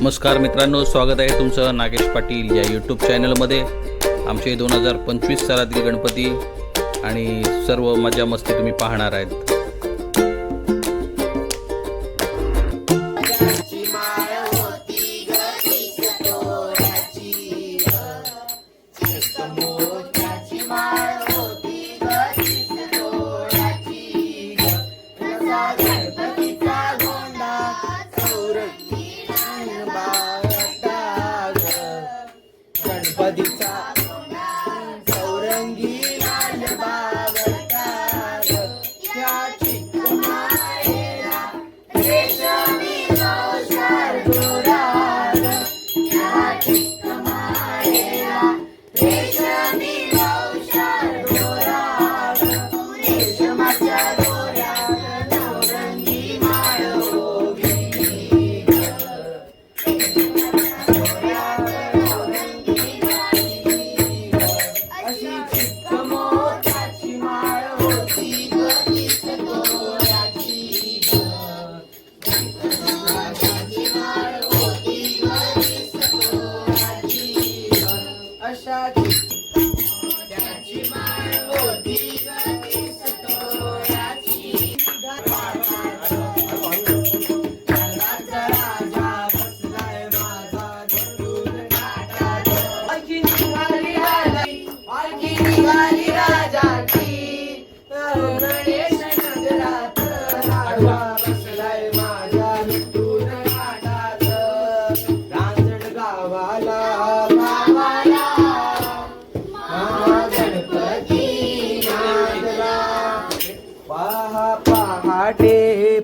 नमस्कार मित्रांनो स्वागत आहे तुमचं नागेश पाटील या यूट्यूब चॅनलमध्ये आमचे दोन हजार पंचवीस सालातील गणपती आणि सर्व मजा मस्ती तुम्ही पाहणार आहेत.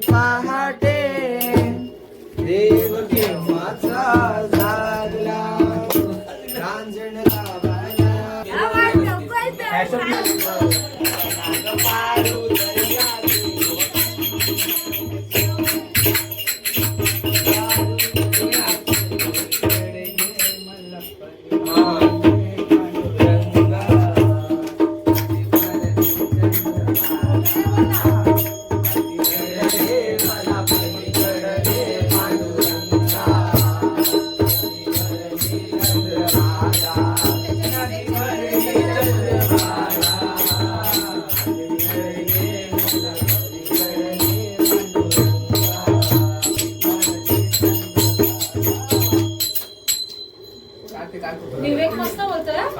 पहाटे. देव केव्हाचा झाला रांजण बाया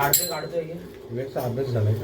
काढतोय काढतोय अभ्यास झालाय.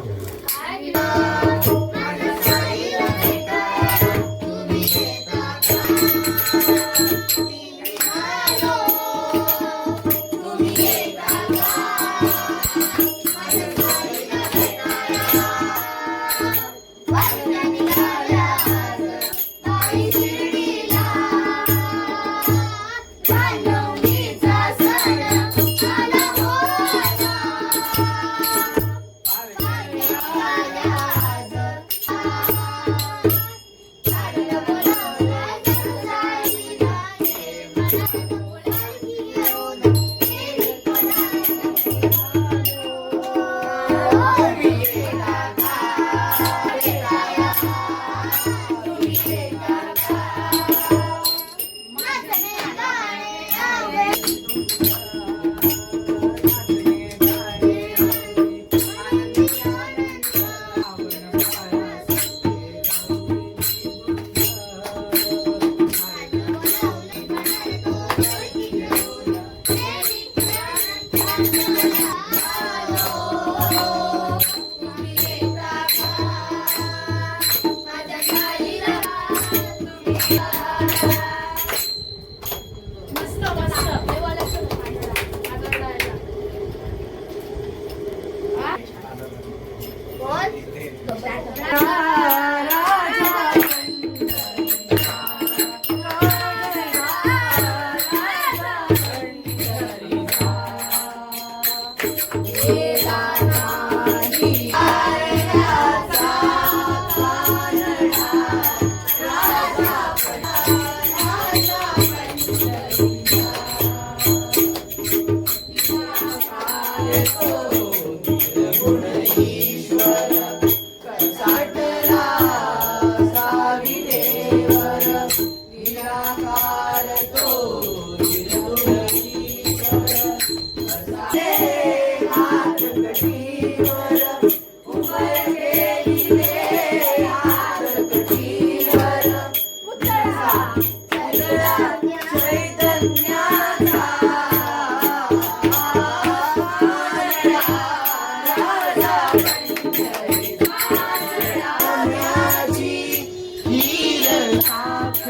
Hola.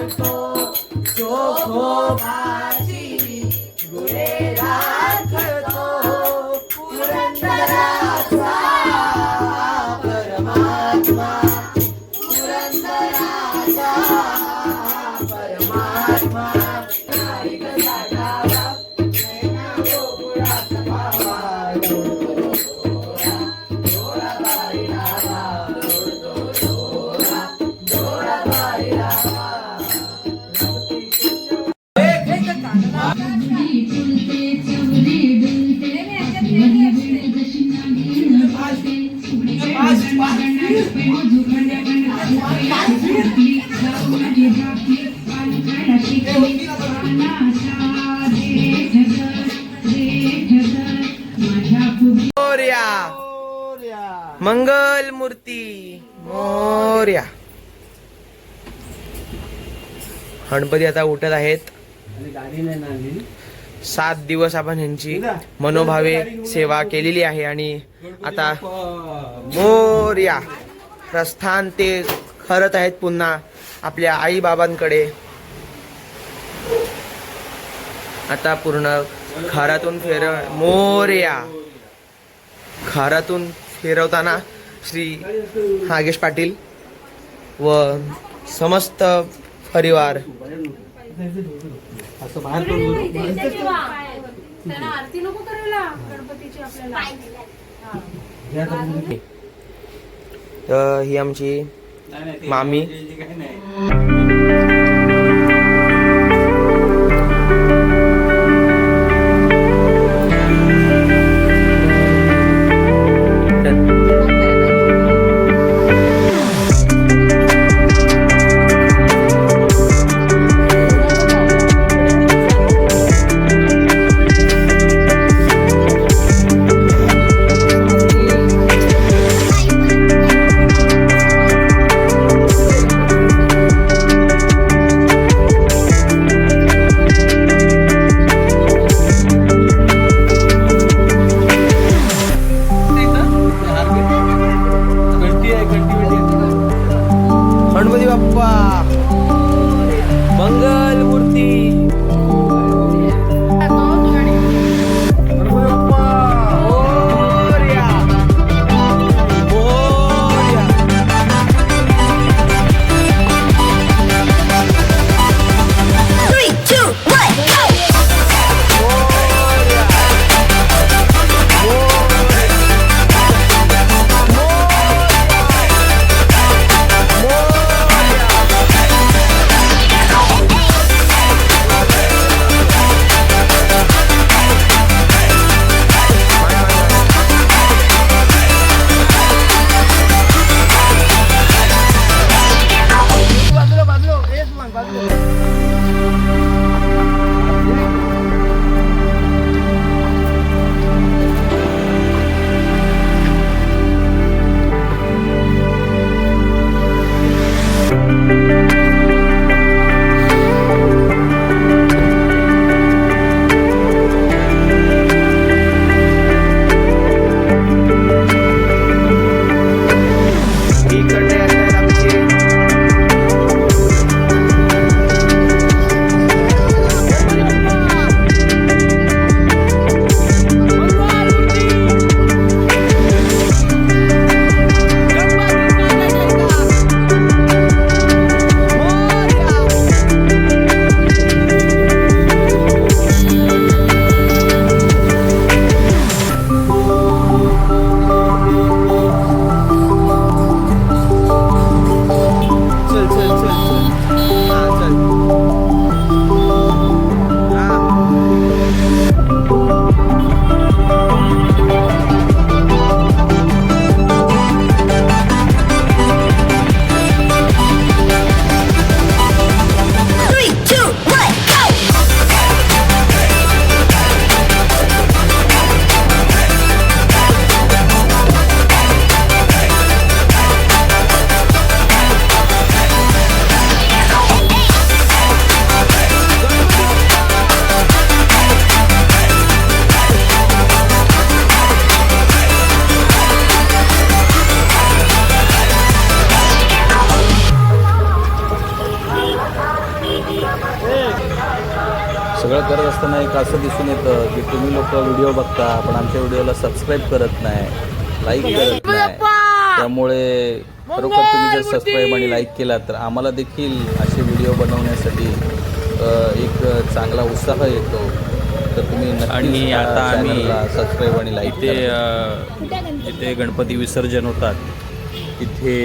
को जो को भाष मंगल मूर्ती मोर्या. गणपती आता उठत आहेत. सात दिवस आपण ह्यांची मनोभावे सेवा केलेली आहे आणि आता मोर्या. प्रस्थान ते करत आहेत पुन्हा आपल्या आई बाबांकडे. आता पूर्ण खारातून फेर मोर्या. खारातून फिरवताना श्री नागेश पाटील व समस्त परिवार. तर ही आमची मामी. असताना एक असं दिसून येतं की तुम्ही लोक व्हिडिओ बघता पण आमच्या व्हिडिओला सबस्क्राईब करत नाही लाईक करत नाही. त्यामुळे खरोखर तुम्ही जर सबस्क्राईब आणि लाईक केला तर आम्हाला देखील असे व्हिडिओ बनवण्यासाठी एक चांगला उत्साह येतो. तर तुम्ही आणि आता आम्ही सबस्क्राईब आणि लाईक ते जिथे गणपती विसर्जन होतात तिथे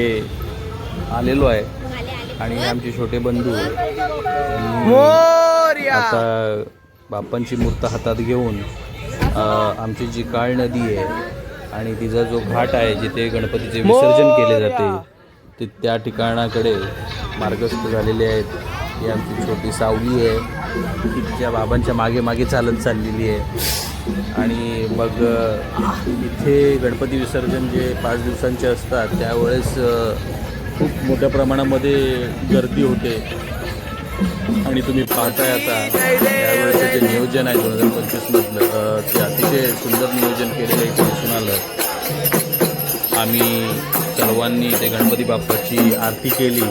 आलेलो आहे. आणि आमचे छोटे बंधू मोर्या आता बाप्पांची मूर्त हातात घेऊन आमची जी काळ नदी आहे आणि तिचा जो घाट आहे जिथे गणपतीचे विसर्जन केले जाते ते त्या ठिकाणाकडे मार्गस्थ झालेले आहेत. ही आमची छोटी सावली आहे. तिच्या बाबांच्या मागे मागे चालत चाललेली आहे. आणि मग इथे गणपती विसर्जन जे पाच दिवसांचे असतात त्यावेळेस खूप मोठ्या प्रमाणामध्ये गर्दी होते. आणि तुम्ही पाहताय आता यावेळेचं जे नियोजन आहे दोन हजार पंचवीसमधलं ते अतिशय सुंदर नियोजन केलेलं इथे दिसून आलं. आम्ही सर्वांनी ते गणपती बाप्पाची आरती केली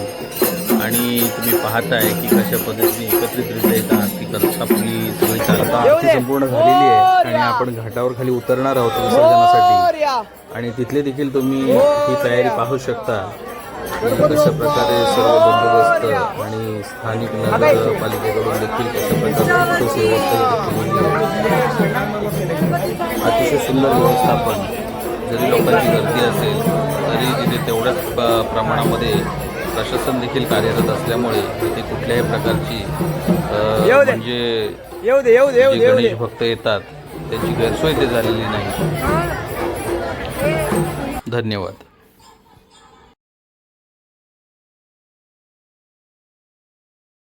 आणि तुम्ही पाहताय की कशा पद्धतीने एकत्रितरित्या इथं आरती करत आपली सगळी चालता आरती संपूर्ण झालेली आहे आणि आपण घाटावर खाली उतरणार आहोत विसर्जनासाठी. आणि तिथले देखील तुम्ही ही तयारी पाहू शकता. कशा प्रकारे सर्व बंदोबस्त आणि स्थानिक नगरपालिकेकडून देखील कशा प्रकारे तिथं व्यवस्था इथे केलेली आहे अतिशय सुंदर व्यवस्थापन जरी लोकांची गर्दी असेल तरी तिथे तेवढ्याच प- प्रमाणामध्ये प्रशासन देखील कार्यरत असल्यामुळे तिथे कुठल्याही प्रकारची. म्हणजे येऊ दे येऊ दे येऊ जे दे येऊ दे. गणेश भक्त येतात त्यांची गैरसोय ते झालेली नाही. धन्यवाद.